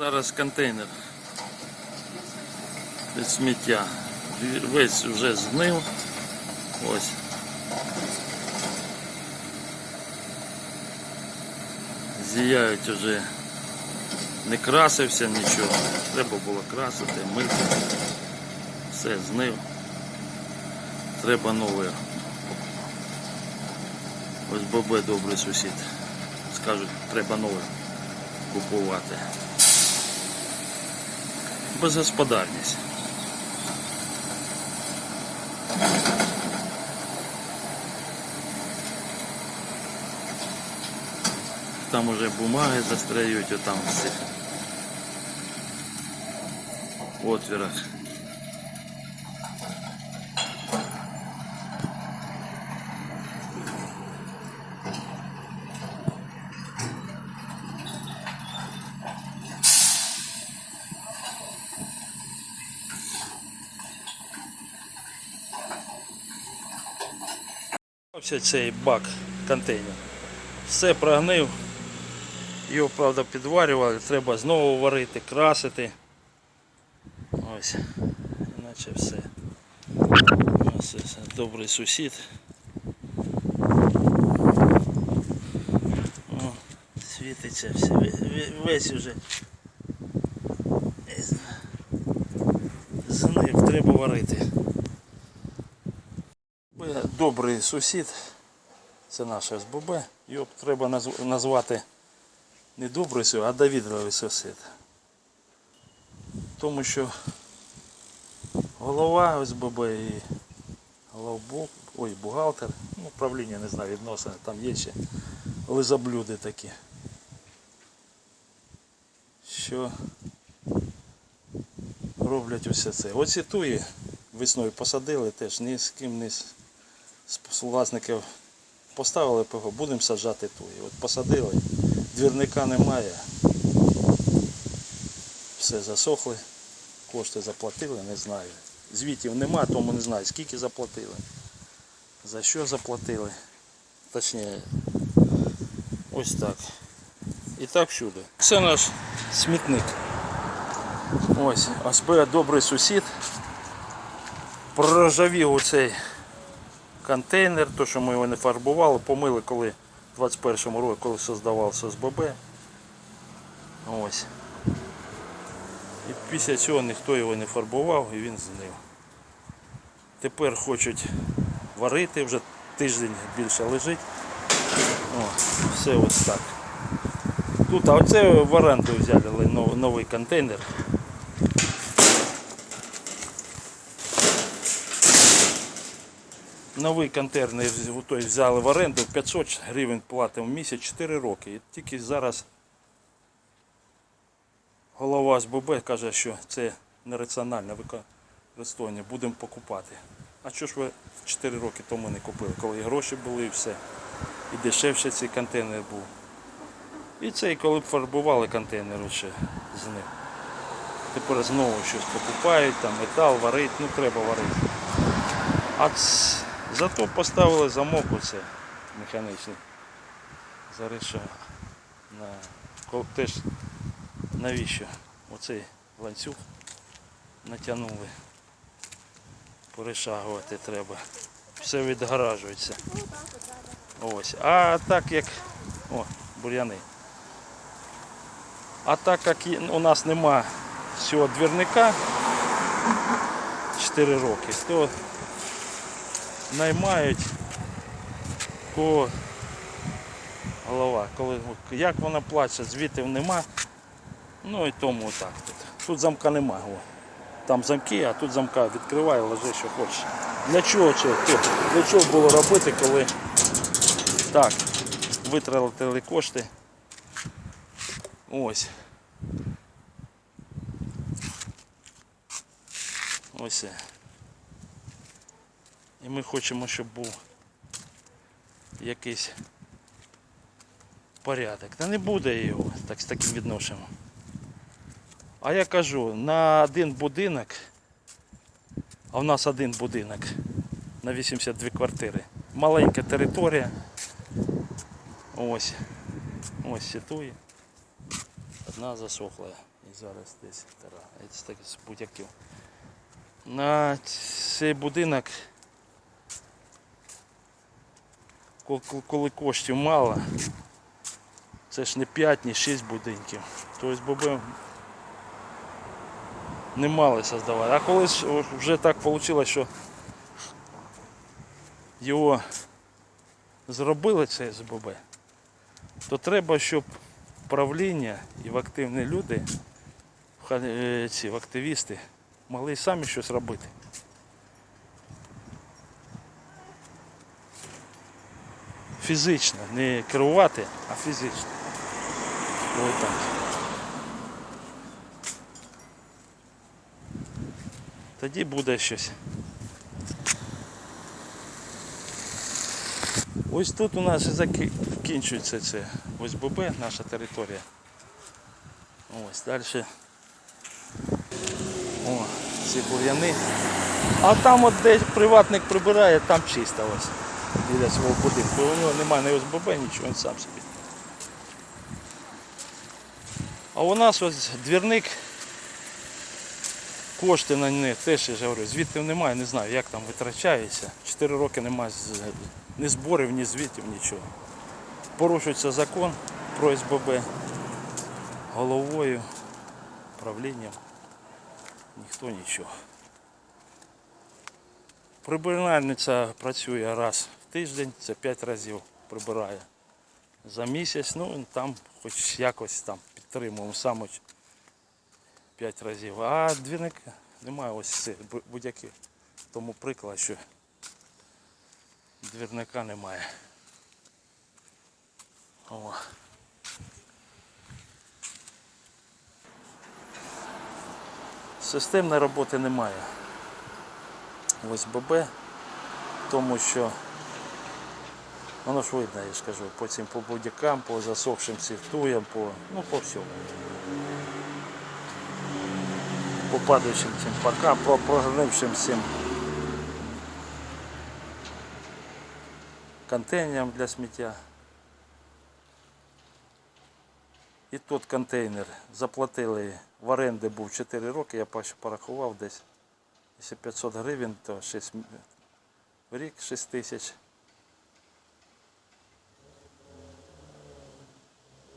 Зараз контейнер від сміття. Весь вже згнив. Ось. Зіяють вже не красився нічого. Треба було красити, мити. Все, знив. Треба нове. Ось бобе добрий сусід. Скажуть, треба нове купувати. Безгосподарність. Там уже бумаги застряють отам в цих отвірах. Ось цей бак контейнер. Все прогнив. Його, правда, підварювали, треба знову варити, красити. Ось, іначе все. Ось ось добрий сусід. О, світиться все, ве- ве- весь уже. Знив, треба варити. Добрий сусід, це наш СББ, його треба назвати не добрий сусід, а Давідовий сусід. Тому що голова ОСББ і головбок, ой, бухгалтер, ну, управління не знаю, відносини, там є ще лизоблюди такі. Що роблять усе це. Оці туї весною посадили теж ні з ким не з власників поставили ПГ, будемо саджати туї. От посадили, двірника немає. Все засохли, кошти заплатили, не знаю. Звітів нема, тому не знаю, скільки заплатили. За що заплатили. Точніше, ось так. І так всюди. Це наш смітник. Ось, ОСБ добрий сусід. Проржавів оцей контейнер, то що ми його не фарбували, помили коли в 21-му році, коли создавався СББ. Ось. І після цього ніхто його не фарбував і він знив. Тепер хочуть варити, вже тиждень більше лежить. О, все ось так. Тут, а оце в оренду взяли новий контейнер. Новий контейнер той взяли в оренду 500 гривень платимо в місяць 4 роки. І тільки зараз голова з ББ каже, що це нераціональне використання, будемо покупати. А що ж ви 4 роки тому не купили, коли і гроші були і все. І дешевше цей контейнер був. І цей, коли б фарбували контейнер ще з ним. Тепер знову щось покупають, там метал варить, ну треба варити. А ц- зато поставили замок оце механічний. Зарешав. На... Теж навіщо оцей ланцюг натягнули. Перешагувати треба. Все відгаражується. Ось. А так як... О, бур'яни. А так як у нас нема цього двірника 4 роки, то наймають кого голова. Коли, як вона плаче, звітів нема. Ну і тому так тут. Тут замка нема. О. Там замки, а тут замка відкриває, ложи, що хочеш. Для чого це? Для чого було робити, коли так, витратили кошти. Ось. Ось. І ми хочемо, щоб був якийсь порядок. Та не буде його так, з таким відношенням. А я кажу, на один будинок, а в нас один будинок на 82 квартири. Маленька територія. Ось. Ось ситує. Одна засохла. І зараз десь тара. Це так з будь-яким. На цей будинок, коли коштів мало, це ж не 5, не 6 будинків. Тобто ББ не мали создавати. А коли ж вже так вийшло, що його зробили це СББ, то треба, щоб правління і в активні люди, е, ці в активісти, могли самі щось робити. Фізично, не керувати, а фізично. Ось так. Тоді буде щось. Ось тут у нас і закінчується це ОСББ, наша територія. Ось далі. О, ці бур'яни. А там от де приватник прибирає, там чисто ось. Біля свого будинку. У нього немає ні ОСББ, нічого, він сам собі. А у нас ось двірник. Кошти на них теж я ж говорю, звідти немає, не знаю, як там витрачається. Чотири роки немає ні зборів, ні звітів, нічого. Порушується закон про СББ головою, правлінням. Ніхто нічого. Прибиральниця працює раз тиждень, це 5 разів прибирає за місяць, ну там хоч якось там підтримуємо саме 5 разів. А двірника немає ось це будь-який. Тому приклад, що двірника немає. О. Системної роботи немає. Ось ББ, тому що воно ж видно, я ж кажу, по цим по будь-якам, по засохшим сівтуям, по, ну, по всьому. По падаючим цим паркам, по прогнившим цим контейнерам для сміття. І тут контейнер заплатили в оренди був 4 роки, я порахував десь. Якщо 500 гривень, то 6 в рік 6 тисяч.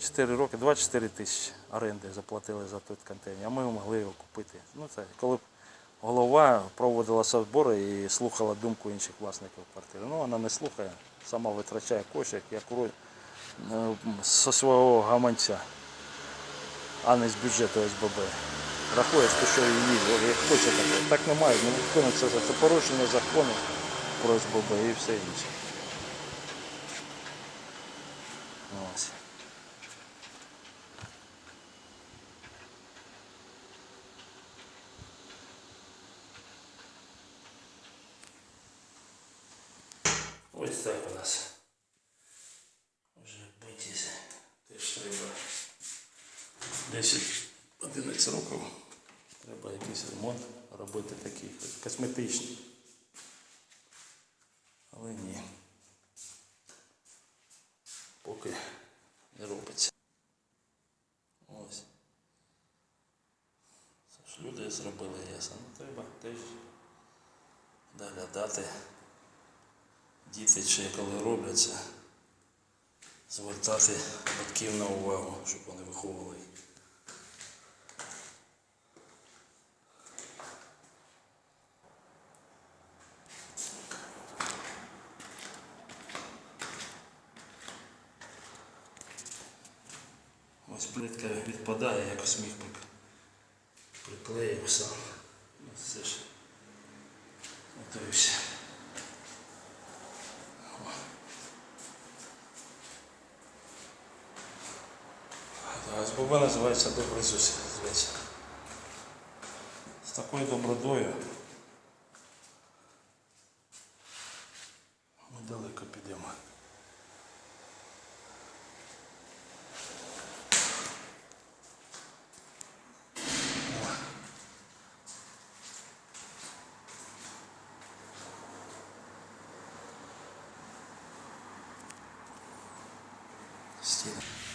4 роки, 24 тисячі оренди заплатили за той контейнер, а ми могли його купити. Ну, це коли б голова проводила збори і слухала думку інших власників квартири. Ну, вона не слухає, сама витрачає кошти, як ро- е, зі свого гаманця, а не з бюджету СББ. Рахує, що її, як хоче таке. Так немає, не виконується за це порушення закону про СББ і все інше. Ось. Ось у нас. Вже битіся. Теж треба 10-11 років. Треба якийсь ремонт робити такий косметичний. Але ні. Поки не робиться. Ось. Це ж люди зробили ясно. Ну, треба теж доглядати. Діти чи коли робляться, звертати батьків на увагу, щоб вони виховували. Ось плитка відпадає, якось міг приклеїв сам. Ну, Це ж Бува називається добрий зусиль. З такою добродою ми далеко підемо. Стіна.